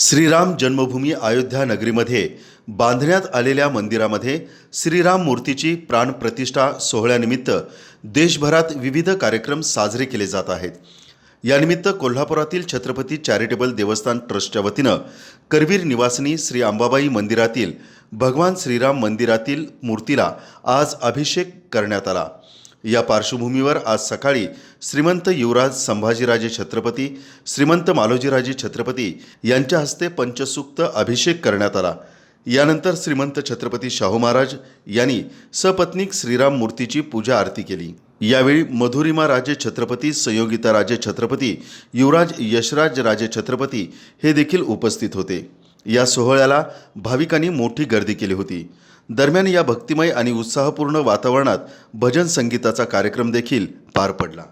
श्रीराम जन्मभूमी अयोध्या नगरीमध्ये बांधण्यात आलेल्या मंदिरामध्ये श्रीराम मूर्तीची प्राणप्रतिष्ठा सोहळ्यानिमित्त देशभरात विविध कार्यक्रम साजरे केले जात आहेत. यानिमित्त कोल्हापुरातील छत्रपती चॅरिटेबल देवस्थान ट्रस्टच्या वतीनं करवीर निवासिनी श्री अंबाबाई मंदिरातील भगवान श्रीराम मंदिरातील मूर्तीला आज अभिषेक करण्यात आला. या पार्श्वभूमीवर आज सकाळी श्रीमंत युवराज संभाजीराजे छत्रपती श्रीमंत मालोजीराजे छत्रपती यांच्या हस्ते पंचसूक्त अभिषेक करण्यात आला. यानंतर श्रीमंत छत्रपती शाहू महाराज यांनी सपत्नीक श्रीराम मूर्तीची पूजा आरती केली. यावेळी मधुरिमा राजे छत्रपती संयोगिता राजे छत्रपती युवराज यशराज राजे छत्रपती हे देखील उपस्थित होते. या सोहळ्याला भाविकांनी मोठी गर्दी केली होती. दरम्यान या भक्तिमय आणि उत्साहपूर्ण वातावरणात भजन संगीताचा कार्यक्रम देखील पार पडला.